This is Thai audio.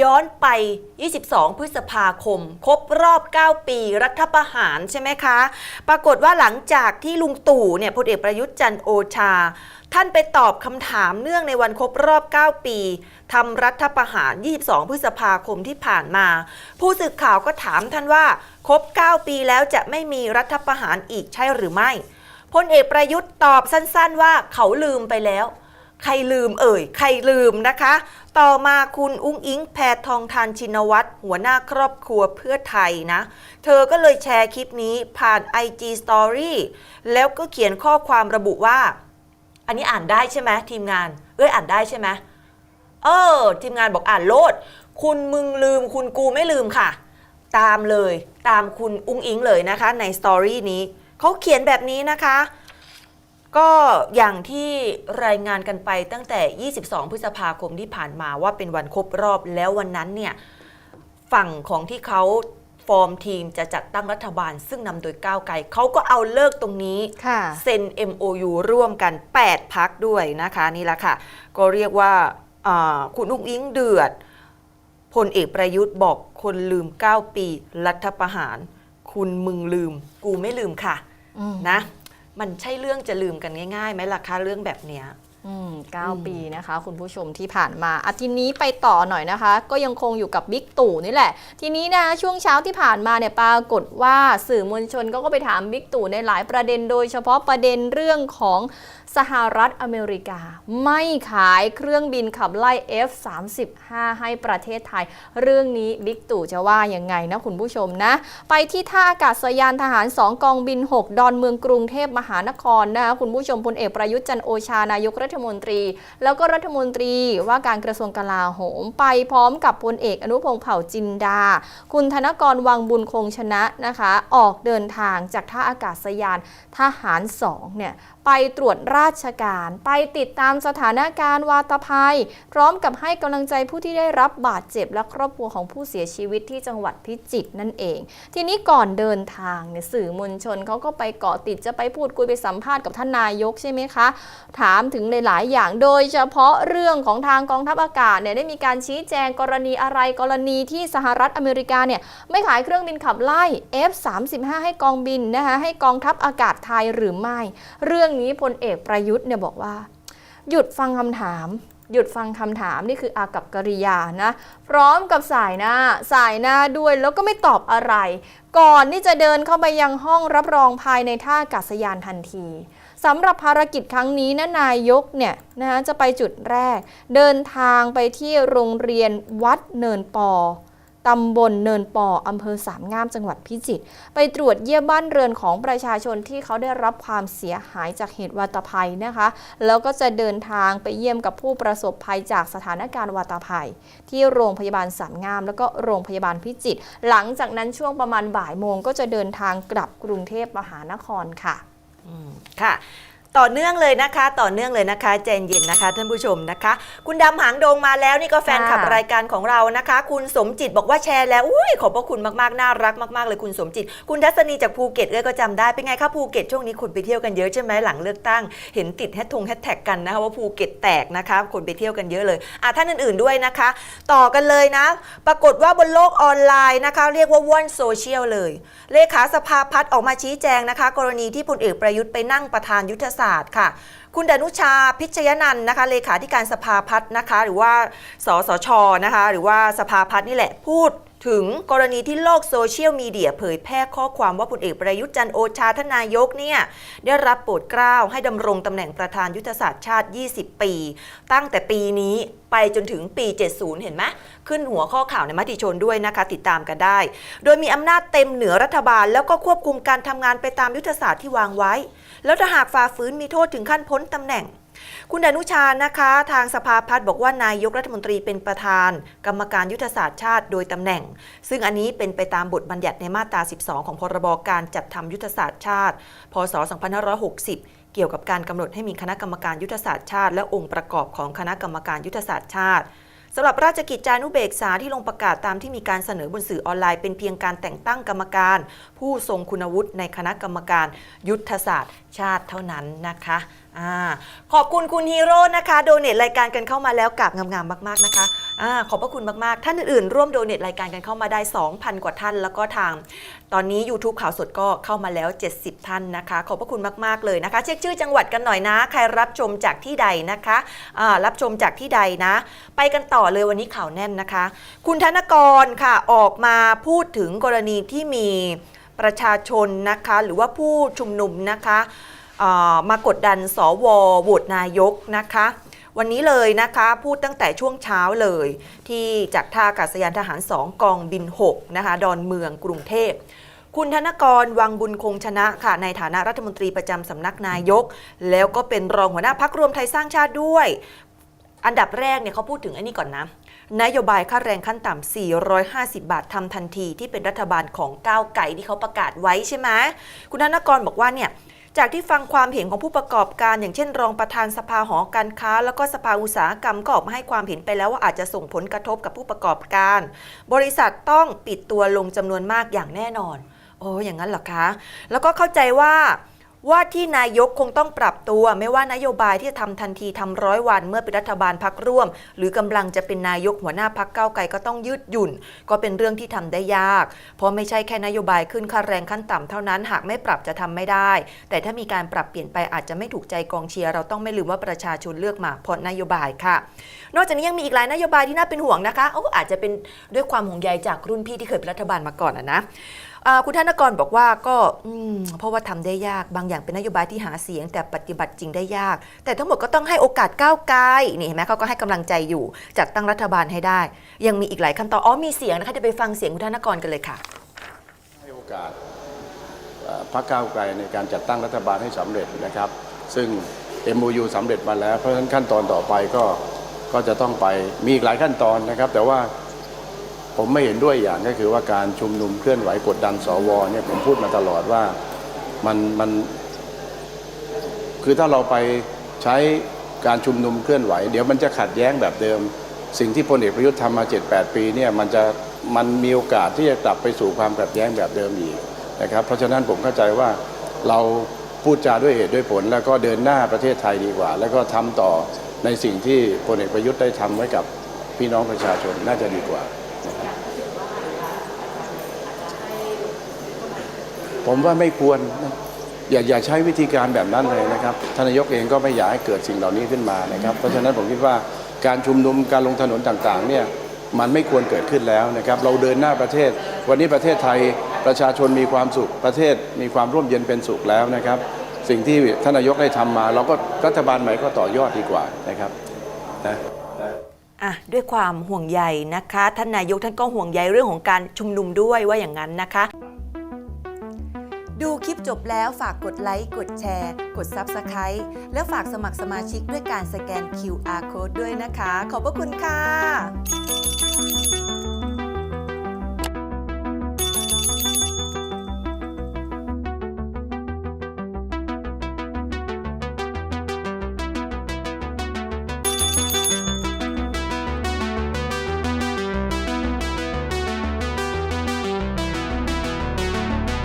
ย้อนไป 22 พฤษภาคม ครบรอบ 9 ปีรัฐประหารใช่ไหมคะ ปรากฏว่าหลังจากที่ลุงตู่เนี่ยพลเอกประยุทธ์จันโอชา ท่านไปตอบคำถามเนื่องในวันครบรอบ 9 ปีทำรัฐประหาร 22 พฤษภาคมที่ผ่านมา ผู้สื่อข่าวก็ถามท่านว่า ครบ 9 ปีแล้วจะไม่มีรัฐประหารอีกใช่หรือไม่พลเอกประยุทธ์ตอบสั้นๆว่าเขาลืมไปแล้ว ใครลืมเอ่ย ใครลืมนะคะ ต่อมาคุณอุ้งอิงแพทองทานชินวัตรหัวหน้าครอบครัวเพื่อไทยนะ เธอก็เลยแชร์คลิปนี้ผ่าน IG Story แล้วก็เขียนข้อความระบุว่า อันนี้อ่านได้ใช่ไหมทีมงาน เอ้ยอ่านได้ใช่ไหมเออ ทีมงานบอกอ่านโลด คุณมึงลืมคุณกูไม่ลืมค่ะ ตามเลย ตามคุณอุ้งอิงเลยนะคะ ในสตอรี่นี้เขาเขียนแบบนี้นะคะ ก็อย่างที่รายงานกันไปตั้งแต่ 22 พฤษภาคมที่ผ่านมาว่าเป็นวันครบรอบแล้ววันนั้นเนี่ยฝั่งของที่เขาฟอร์มทีมจะจัดตั้งรัฐบาล ซึ่งนำโดยก้าวไกลเขาก็เอาเลิกตรงนี้ค่ะเซ็น MOU ร่วมกัน 8 พักด้วยนะคะนี่แหละค่ะ ก็เรียกว่าอ่าคุณอุ้งอิงเดือดพลเอกประยุทธ์บอกคนลืม 9 ปี รัฐประหาร คุณมึงลืม กูไม่ลืมค่ะอืมนะ มันใช่เรื่องจะลืมกันง่ายๆไหมล่ะคะเรื่องแบบเนี้ย อืมอืมเก้าปีนะคะ คุณผู้ชมที่ผ่านมาอาทีนี้ไปต่อหน่อยนะคะ ก็ยังคงอยู่กับบิ๊กตู่นี่แหละ ทีนี้นะช่วงเช้าที่ผ่านมาเนี่ยปรากฏว่าสื่อมวลชนก็ก็ไปถามบิ๊กตู่ในหลายประเด็นโดยเฉพาะประเด็นเรื่องของสหรัฐอเมริกา ไม่ขายเครื่องบินขับไล่ F35 ให้ประเทศไทย เรื่องนี้บิ๊กตู่จะว่ายังไงนะคุณผู้ชมนะ ไปที่ท่าอากาศยานทหาร 2 กองบิน 6 ดอนเมืองกรุงเทพมหานครนะคะคุณผู้ชมพลเอกประยุทธ์จันทร์โอชานายกรัฐฐมนตรี แล้วก็รัฐมนตรีว่าการกระทรวงกลาโหม ไปพร้อมกับพลเอกอนุพงษ์เผ่าจินดา คุณธนกรวังบุญคงชนะนะคะ ออกเดินทางจากท่าอากาศยานทหาร2เนี่ย ไปตรวจราชการ ไปติดตามสถานการณ์วาตภัย พร้อมกับให้กำลังใจผู้ที่ได้รับบาดเจ็บและครอบครัวของผู้เสียชีวิตที่จังหวัดพิจิตรนั่นเอง ทีนี้ก่อนเดินทางเนี่ยสื่อมวลชนเขาก็ไปเกาะติดจะไปพูดคุยไปสัมภาษณ์กับท่านนายกใช่ไหมคะ ถามถึงในหลายอย่างโดยเฉพาะเรื่องของทางกองทัพอากาศเนี่ยได้มีการชี้แจงกรณีอะไรกรณีที่สหรัฐอเมริกาเนี่ยไม่ขายเครื่องบินขับไล่ F35 ให้กองบินนะคะให้กองทัพอากาศไทยหรือไม่ เรื่องนี้พลเอกประยุทธ์เนี่ยบอกว่า หยุดฟังคำถาม หยุดฟังคำถามนี่คืออากับกริยานะ พร้อมกับสายหน้า สายหน้าด้วยแล้วก็ไม่ตอบอะไร ก่อนที่จะเดินเข้าไปยังห้องรับรองภายในท่าอากาศยานทันทีสำหรับภารกิจครั้งนี้นะนายกเนี่ยนะคะจะไปจุดแรก เดินทางไปที่โรงเรียนวัดเนินปอ ตำบลเนินปออำเภอสามงามจังหวัดพิจิตรไปตรวจเยี่ยมบ้านเรือนของประชาชนที่เขาได้รับความเสียหายจากเหตุวาตภัยนะคะ แล้วก็จะเดินทางไปเยี่ยมกับผู้ประสบภัยจากสถานการณ์วาตภัย ที่โรงพยาบาลสามงาม แล้วก็โรงพยาบาลพิจิตรหลังจากนั้นช่วงประมาณบ่ายโมงก็จะเดินทางกลับกรุงเทพมหานครค่ะค่ะ ต่อเนื่องเลยนะคะ ต่อเนื่องเลยนะคะใจเย็นนะคะ ท่านผู้ชมนะคะ คุณดำหางดงมาแล้วนี่ก็แฟนคลับค่ะรายการของเรานะคะ คุณสมจิตบอกว่าแชร์แล้วอุ้ยขอบพระคุณมากๆน่ารักมากๆเลยคุณสมจิต คุณทัศนีจากภูเก็ตเอ้ยก็จำได้เป็นไงคะภูเก็ตช่วงนี้คนไปเที่ยวกันเยอะใช่ไหมหลังเลือกตั้ง เห็นติดแฮชทงแฮชแท็กกันนะคะว่าภูเก็ตแตกนะคะคนไปเที่ยวกันเยอะเลยอะท่านอื่นๆด้วยนะคะ ต่อกันเลยนะ ปรากฏว่าบนโลกออนไลน์นะคะ เรียกว่าว่อนโซเชียลเลย เลขาสภาพัฒน์ออกมาชี้แจงนะคะ กรณีที่พลเอกประยุทธ์ไปนั่งประธานยุทธศาสตร์ค่ะ คุณดนุชาพิชยนันท์นะคะเลขาธิการสภาพัฒน์นะคะ หรือว่าสสชนะคะ หรือว่าสภาพัฒน์นี่แหละพูดถึงกรณีที่โลกโซเชียลมีเดียเผยแพร่ข้อความว่าพลเอกประยุทธ์จันโอชาทานนายกเนี่ย ได้รับโปรดเกล้าให้ดำรงตำแหน่งประธานยุทธศาสตร์ชาติ 20 ปี ตั้งแต่ปีนี้ไปจนถึงปี 70 เห็นไหมขึ้นหัวข้อข่าวในมติชนด้วยนะคะ ติดตามกันได้ โดยมีอำนาจเต็มเหนือรัฐบาล แล้วก็ควบคุมการทำงานไปตามยุทธศาสตร์ที่วางไว้ แล้วถ้าหากฝ่าฝืนมีโทษถึงขั้นพ้นตำแหน่ง คุณอนุชานะคะ ทางสภาพัฒน์บอกว่านายกรัฐมนตรีเป็นประธาน กรรมการยุทธศาสตร์ชาติโดยตำแหน่ง ซึ่งอันนี้เป็นไปตามบทบัญญัติในมาตรา 12 ของพรบการจัดทำยุทธศาสตร์ชาติ พศ 2560เกี่ยวกับการกำหนดให้มีคณะกรรมการยุทธศาสตร์ชาติ และองค์ประกอบของคณะกรรมการยุทธศาสตร์ชาติ สำหรับราชกิจจานุเบกษาที่ลงประกาศตามที่มีการเสนอบนสื่อออนไลน์เป็นเพียงการแต่งตั้งกรรมการ ผู้ทรงคุณวุฒิในคณะกรรมการยุทธศาสตร์ชาติเท่านั้นนะคะ อ่าขอบคุณคุณฮีโร่นะคะโดเนทรายการกันเข้ามาแล้วกับงามๆมากๆนะคะอ่าขอบพระคุณมากๆ ท่านอื่นๆ ร่วมโดเนทรายการกันเข้ามาได้ 2,000 กว่าท่าน แล้วก็ทาง ตอนนี้ YouTube ข่าวสดก็เข้ามาแล้ว 70 ท่านนะคะ ขอบพระคุณมากๆเลยนะคะ เช็คชื่อจังหวัดกันหน่อยนะ ใครรับชมจากที่ใดนะคะอ่ารับชมจากที่ใดนะ ไปกันต่อเลยวันนี้ข่าวแน่นนะคะ คุณธนกรค่ะออกมาพูดถึงกรณีที่มีประชาชนนะคะ หรือว่าผู้ชุมนุมนะคะ มากดดันสวโหวตนายกนะคะ วันนี้เลยนะคะพูดตั้งแต่ช่วงเช้าเลย ที่จากท่าอากาศยานทหาร 2 กองบิน 6 นะคะ ดอนเมืองกรุงเทพคุณธนกรวังบุญคงชนะค่ะ ในฐานะรัฐมนตรีประจำสำนักนายก แล้วก็เป็นรองหัวหน้าพักรวมไทยสร้างชาติด้วย อันดับแรกเนี่ยเขาพูดถึงอันนี้ก่อนนะ นโยบายค่าแรงขั้นต่ำ 450 บาททำทันทีที่เป็นรัฐบาลของก้าวไก่ที่เขาประกาศไว้ใช่ไหมคุณธนกรบอกว่าเนี่ย จากที่ฟังความเห็นของผู้ประกอบการ อย่างเช่น รองประธานสภาหอการค้า แล้วก็สภาอุตสาหกรรมก็ออกมาให้ความเห็นไปแล้วว่าอาจจะส่งผลกระทบกับผู้ประกอบการ บริษัทต้องปิดตัวลงจำนวนมากอย่างแน่นอน โอ้อย่างนั้นเหรอคะ แล้วก็เข้าใจว่า ว่าที่นายกคงต้องปรับตัว ไม่ว่านโยบายที่จะทำทันทีทำร้อยวันเมื่อเป็นรัฐบาลพักร่วม หรือกำลังจะเป็นนายกหัวหน้าพักเก้าไกลก็ต้องยืดหยุ่น ก็เป็นเรื่องที่ทำได้ยาก เพราะไม่ใช่แค่นโยบายขึ้นค่าแรงขั้นต่ำเท่านั้นหากไม่ปรับจะทำไม่ได้ แต่ถ้ามีการปรับเปลี่ยนไปอาจจะไม่ถูกใจกองเชียร์เราต้องไม่ลืมว่าประชาชนเลือกมาเพราะนโยบายค่ะ นอกจากนี้ยังมีอีกหลายนโยบายที่น่าเป็นห่วงนะคะโอ้อาจจะเป็นด้วยความห่วงใยจากรุ่นพี่ที่เคยเป็นรัฐบาลมาก่อนอะนะ คุณธนกรบอกว่าก็เพราะว่าทำได้ยากบางอย่างเป็นนโยบายที่หาเสียง แต่ปฏิบัติจริงได้ยาก แต่ทั้งหมดก็ต้องให้โอกาสก้าวไกลนี่เห็นไหมเขาก็ให้กำลังใจอยู่จัดตั้งรัฐบาลให้ได้ ยังมีอีกหลายขั้นตอนอ๋อมีเสียงนะคะจะไปฟังเสียงคุณธนกรกันเลยค่ะให้โอกาสพรรคก้าวไกลในการจัดตั้งรัฐบาลให้สำเร็จนะครับ ซึ่ง MOU สำเร็จมาแล้วเพราะฉะนั้นขั้นตอนต่อไปก็ก็จะต้องไปมีอีกหลายขั้นตอนนะครับ แต่ว่า ผมไม่เห็นด้วยอย่างก็คือว่าการชุมนุมเคลื่อนไหวกดดันสวเนี่ยผมพูดมาตลอดว่ามันมัน คือถ้าเราไปใช้การชุมนุมเคลื่อนไหว เดี๋ยวมันจะขัดแย้งแบบเดิม สิ่งที่พลเอกประยุทธ์ทำมา 7-8 ปีเนี่ยมันจะมันมีโอกาสที่จะกลับไปสู่ความขัดแย้งแบบเดิมอีกนะครับ เพราะฉะนั้นผมเข้าใจว่าเราพูดจาด้วยเหตุด้วยผล แล้วก็เดินหน้าประเทศไทยดีกว่า แล้วก็ทำต่อในสิ่งที่พลเอกประยุทธ์ได้ทำไว้กับพี่น้องประชาชนน่าจะดีกว่า ผมว่าไม่ควรนะอย่าอย่าใช้วิธีการแบบนั้นเลยนะครับทานายกเองก็ไม่อยากให้เกิดสิ่งเหล่านี้ขึ้นมานะครับ เพราะฉะนั้นผมคิดว่าการชุมนุมการลงถนนต่างๆเนี่ยมันไม่ควรเกิดขึ้นแล้วนะครับ เราเดินหน้าประเทศ วันนี้ประเทศไทยประชาชนมีความสุขประเทศมีความร่วมเย็นเป็นสุขแล้วนะครับ สิ่งที่ท่านนายกได้ทำมา เราก็รัฐบาลใหม่ก็ต่อยอดดีกว่านะครับนะอะด้วยความห่วงใยนะคะ ท่านนายกท่านก็ห่วงใยเรื่องของการชุมนุมด้วยว่าอย่างนั้นนะคะ ดูคลิปจบแล้วฝากกดไลค์ กดแชร์ กด Subscribe และฝากสมัครสมาชิกด้วยการสแกน QR Code ด้วยนะคะ ขอบพระคุณค่ะ